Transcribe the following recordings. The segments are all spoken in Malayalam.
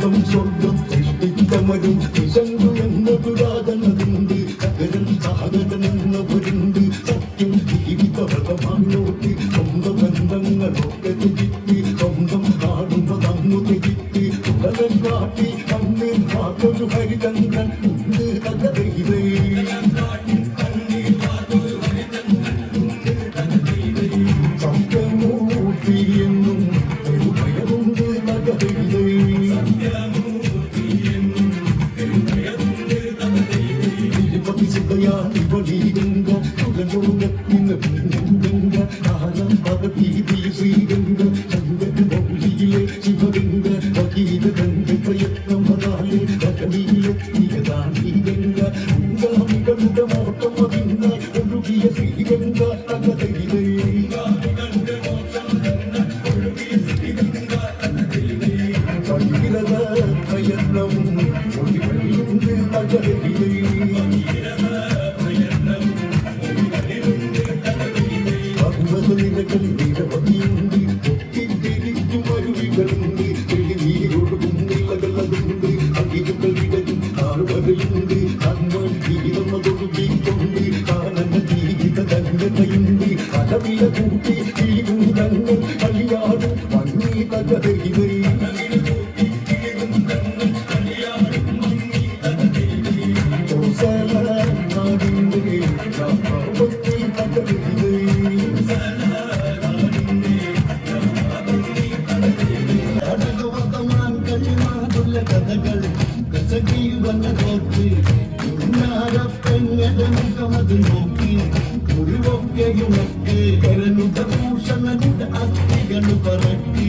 സ്വന്തം സ്വർഗം സൃഷ്ടിച്ചമരും വിശങ്കു എന്നൊരു രാജനതുണ്ട്. കകരൻ സാഗരൻ എന്നവരുണ്ട്. സത്യം ജീവിത വ്രതമാണോട്ട്. സ്വന്തം ബന്ധങ്ങളൊക്കെ തിരിച്ച് സ്വന്തം കാണുന്നതങ്ങു തിരിത്തി ഉടലൻ കാട്ടി കണ്ണിൽ കാത്തൊരു ഹരിചന്ദ്രൻ ഉണ്ട് കഥ സത്യമൂർത്തി ശിവഗംഗ വകീല ഗംഗ പ്രയത്നം വരാലെ കടലിലെത്തിയതാണീ ഗംഗ ഗംഗാമികളുടെ മോട്ടം അതിന്ന ഒഴുകിയ ശ്രീഗംഗ തകതയിലേ പ്രയത്നം ഒരു വഴിയുണ്ട് തകതയിലേ ഭഗവതനിരകൾ നിരവധിയുണ്ട് പൊട്ടിത്തിരിക്കും അരുവികളുണ്ട് കടകവർത്തമാൻ കഴിമാതുള്ള കഥകൾ കസകി വന്ന തോറ്റ് പെങ്ങടെ മുഖമത് നോക്കി മുറിവൊക്കെയുമൊക്കെ കരനുത ഭൂഷണനുടെ അസ്ഥികൾ പറക്കി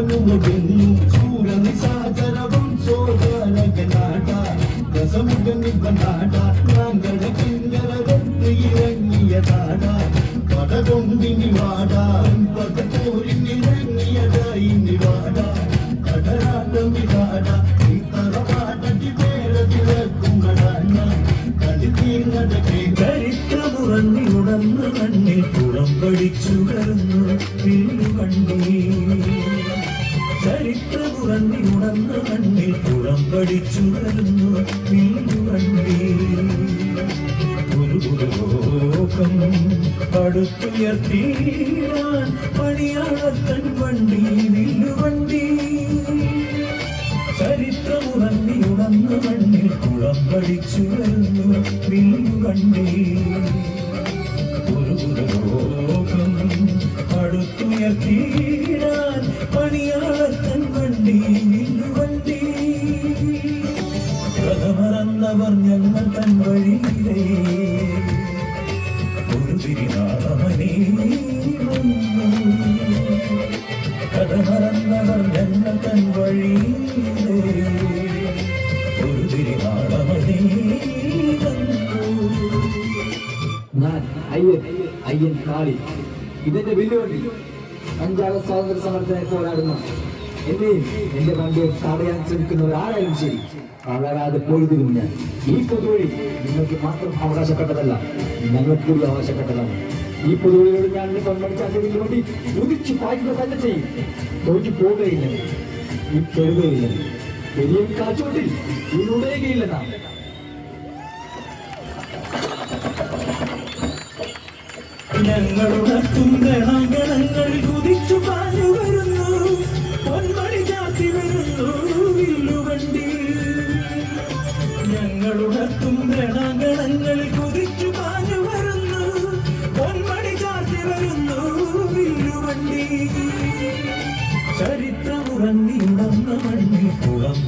രാഘവനുമൊടുങ്ങും സൂരനിസാചരവും സോദാനകനാട രസമുഖനിബനാട നാങ്കട കിങ്കരത്ത് ഇറങ്ങിയതാട പടകൊണ്ടിനി വാട. പടപോരിനിറങ്ങിയതായി നിവാട. കടലാട്ടം ഇതാട. ഈ തറവാടടി വേറെ തിളക്കുമടാന കളി തീർന്നട ചരിത്രമുറങ്ങിയുടന്ന് കണ്ണിൽ പുറം പഠിച്ചു കടന്നു. കണ്ടേ. ചരിത്രമുറങ്ങിയുടന്ന് കണ്ണിൽ പുറം പഠിച്ചു കടന്നു കണ്ടേ ഒരു ലോകം പടുത്തുയർത്തിയാൻ പണിയാളത്തൻ വണ്ടി വില്ലുവണ്ടി ചരിത്രമുറങ്ങിയുടന്ന് മണ്ണിൽ കുളം പഠിച്ചു വരുന്നു കണ്ടേ ഒരു അയ്യൻ കാളി. ഇതെന്റെ വെല്ലുവിളി അഞ്ചാറ് സ്വാതന്ത്ര്യ സമരത്തിനായി പോരാടുന്ന. എന്നെയും എന്റെ വണ്ടിയെ തടയാൻ ശ്രമിക്കുന്ന ഒരാളായാലും ശരി. വളരാതെ പൊഴുതിരും ഞാൻ ഈ പൊതുവഴി നിങ്ങൾക്ക് മാത്രം അവകാശപ്പെട്ടതല്ല ഞങ്ങൾക്ക് കൂടി അവകാശപ്പെട്ടതാണ്. ഈ പൊതുവഴിയോട് ഞാൻ പങ്കെടുത്ത് അതിന് വേണ്ടി ഉദിച്ചു പായ്ക്കുക തന്നെ ചെയ്യും. തോറ്റു പോവുകയില്ല. ഈ പെടുകയില്ല പെരിയ കാച്ചോട്ടിൽ ഉടയുകയില്ല നാം. ഞങ്ങളുടെ തുങ്കണങ്ങൾ കുതിച്ചു പാഞ്ഞു വരുന്നു. പൊന്മണി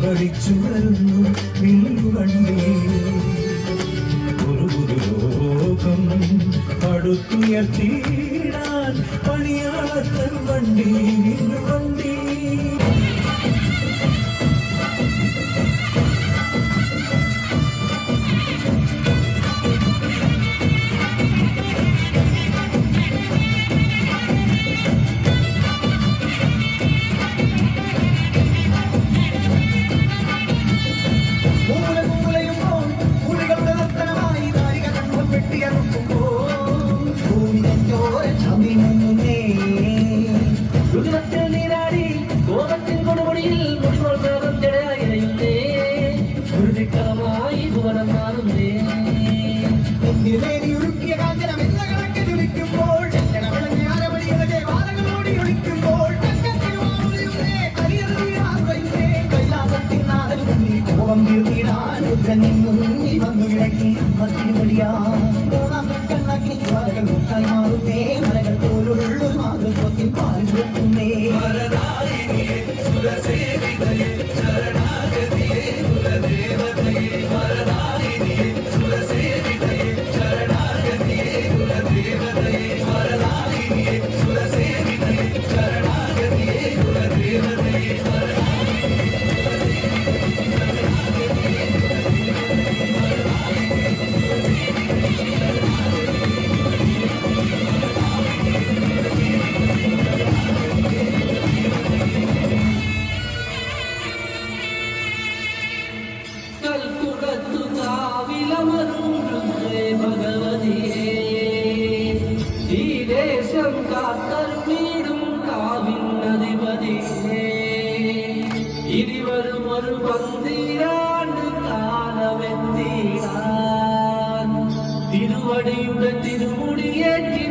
കളിച്ചു വരുന്നു വില്ലുവണ്ടി ഒരു പുതുലോകം പടുത്തുയർത്തിയിടാൻ പണിയാളത്തൻ വണ്ടി വണ്ടി കിടക്കി മത്തിരിമൊഴിയാ മൂന്നാം കണ്ണാക്കി വാലകൾ മുക്കായി മാറുന്നേ മലകൾ പോലുള്ളൊരു മാതൃത്വത്തിൽ പാൽ ചുരത്തുന്നേ കാവിലമരുന്നേ ഭഗവതിയേ ഈ ദേശം കാത്തരുമീടും കാവിൻ അധിപതിയേ ഇനി വരും ഒരു പന്തിരാണ്ട് കാലമെത്തിടാൻ തിരുവടിയുടെ തിരുമുടിയേറ്റിനു കാത്തിരുന്നീടാൻ